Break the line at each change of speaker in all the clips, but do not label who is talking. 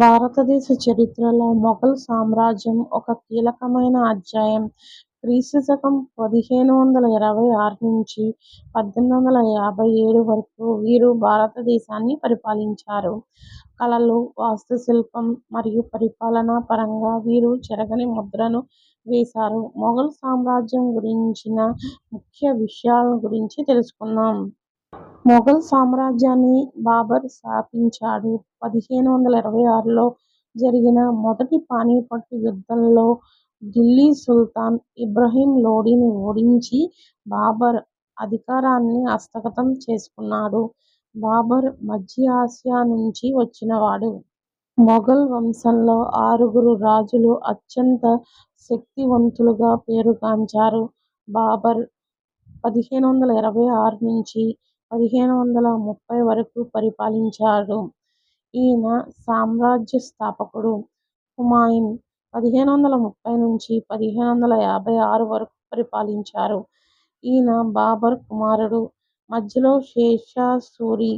భారతదేశ చరిత్రలో మొఘల్ సామ్రాజ్యం ఒక కీలకమైన అధ్యాయం. క్రీస్తు శకం పదిహేను వందల ఇరవై ఆరు నుంచి పద్దెనిమిది వందల యాభై ఏడు వరకు వీరు భారతదేశాన్ని పరిపాలించారు. కళలు, వాస్తుశిల్పం మరియు పరిపాలనా పరంగా వీరు చెరగని ముద్రను వేశారు. మొఘల్ సామ్రాజ్యం గురించిన ముఖ్య విషయాల గురించి తెలుసుకుందాం. మొఘల్ సామ్రాజ్యాన్ని బాబర్ స్థాపించాడు. పదిహేను వందల ఇరవై ఆరులో జరిగిన మొదటి పానీపట్టు యుద్ధంలో ఢిల్లీ సుల్తాన్ ఇబ్రహీం లోడీని ఓడించి బాబర్ అధికారాన్ని హస్తగతం చేసుకున్నాడు. బాబర్ మధ్య ఆసియా నుంచి వచ్చినవాడు. మొఘల్ వంశంలో ఆరుగురు రాజులు అత్యంత శక్తివంతులుగా పేరుగాంచారు. బాబర్ పదిహేను వందల ఇరవై ఆరు నుంచి పదిహేను వందల ముప్పై వరకు పరిపాలించాడు. ఈయన సామ్రాజ్య స్థాపకుడు. హుమాయున్ పదిహేను వందల ముప్పై నుంచి పదిహేను వందల యాభై ఆరు వరకు పరిపాలించారు. ఈయన బాబర్ కుమారుడు. మధ్యలో షేషా సూరి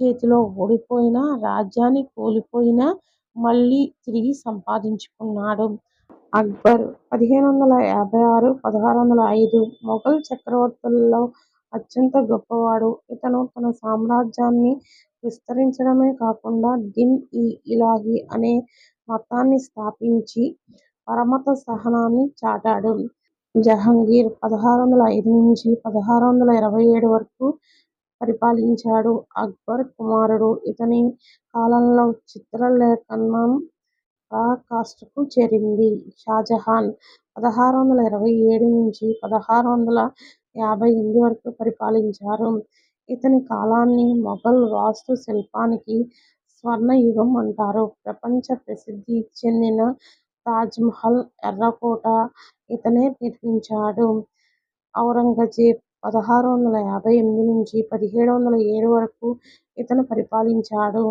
చేతిలో ఓడిపోయిన రాజ్యాన్ని కోల్పోయిన మళ్ళీ తిరిగి సంపాదించుకున్నాడు. అక్బర్ పదిహేను వందల యాభై ఆరు పదహారు వందల ఐదు మొఘల్ చక్రవర్తుల్లో అత్యంత గొప్పవాడు. ఇతను తన సామ్రాజ్యాన్ని విస్తరించడమే కాకుండా దిన్ ఇ ఇలాహి అనే మతాన్ని స్థాపించి పరమత సహనాన్ని చాటాడు. జహంగీర్ పదహారు వందల ఐదు నుంచి పదహారు వందల ఇరవై ఏడు వరకు పరిపాలించాడు. అక్బర్ కుమారుడు. ఇతని కాలంలో చిత్రలేఖనం పరాకాష్ఠకు చేరింది. షాజహాన్ పదహారు వందల ఇరవై ఏడు నుంచి పదహారు వందల యాభై ఎనిమిది వరకు పరిపాలించారు. ఇతని కాలాన్ని మొఘల్ వాస్తు శిల్పానికి స్వర్ణయుగం అంటారు. ప్రపంచ ప్రసిద్ధి చెందిన తాజ్మహల్, ఎర్రకోట ఇతనే నిర్మించాడు. ఔరంగజేబ్ పదహారు వందల యాభై ఎనిమిది నుంచి పదిహేడు వందల ఏడు వరకు ఇతను పరిపాలించాడు.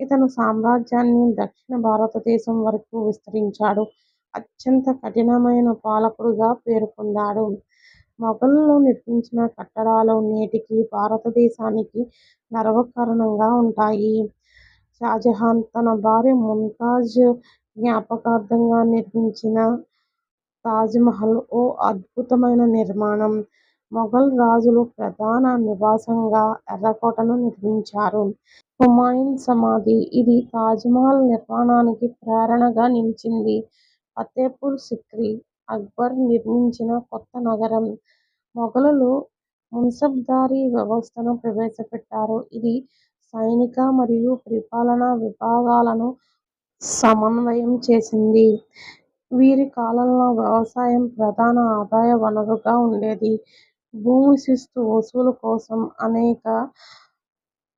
ఇతను సామ్రాజ్యాన్ని దక్షిణ భారతదేశం వరకు విస్తరించాడు. అత్యంత కఠినమైన పాలకుడుగా పేర్కొన్నాడు మొఘలులు నిర్మించిన కట్టడాలు నేటికీ భారతదేశానికి గర్వకారణంగా ఉంటాయి. షాజహాన్ తన భార్య ముంతాజ్ జ్ఞాపకార్థంగా నిర్మించిన తాజ్మహల్ ఓ అద్భుతమైన నిర్మాణం. మొఘల్ రాజులు ప్రధాన నివాసంగా ఎర్రకోటను నిర్మించారు. హుమాయూన్ సమాధి ఇది తాజ్మహల్ నిర్మాణానికి ప్రేరణగా నిలిచింది. ఫతేపూర్ సిక్రీ అక్బర్ నిర్మించిన కొత్త నగరం. మొఘలులు మున్సబ్దారీ వ్యవస్థను ప్రవేశపెట్టారు. ఇది సైనిక మరియు పరిపాలనా విభాగాలను సమన్వయం చేసింది. వీరి కాలంలో వ్యవసాయం ప్రధాన ఆదాయ వనరుగా ఉండేది. భూమి శిస్తు వసూలు కోసం అనేక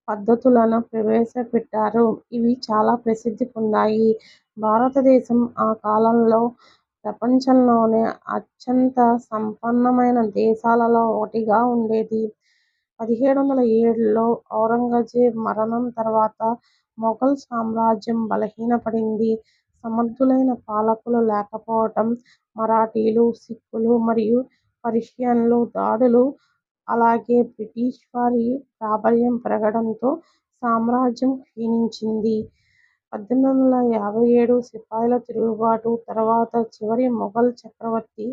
పద్ధతులను ప్రవేశపెట్టారు. ఇవి చాలా ప్రసిద్ధి పొందాయి. భారతదేశం ఆ కాలంలో ప్రపంచంలోనే అత్యంత సంపన్నమైన దేశాలలో ఒకటిగా ఉండేది. పదిహేడు వందల ఏడులో ఔరంగజేబ్ మరణం తర్వాత మొఘల్ సామ్రాజ్యం బలహీనపడింది. సమర్థులైన పాలకులు లేకపోవటం, మరాఠీలు, సిక్కులు మరియు పర్షియన్లు దాడులు అలాగే బ్రిటిష్ వారి ప్రాబల్యం పెరగడంతో సామ్రాజ్యం క్షీణించింది. పద్దెనిమిది వందల యాభై ఏడు సిపాయిల తిరుగుబాటు తర్వాత చివరి మొఘల్ చక్రవర్తి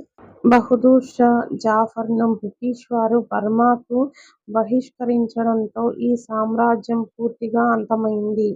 బహదూర్ షా జాఫర్ను బ్రిటిష్ వారు బర్మాకు బహిష్కరించడంతో ఈ సామ్రాజ్యం పూర్తిగా అంతమైంది.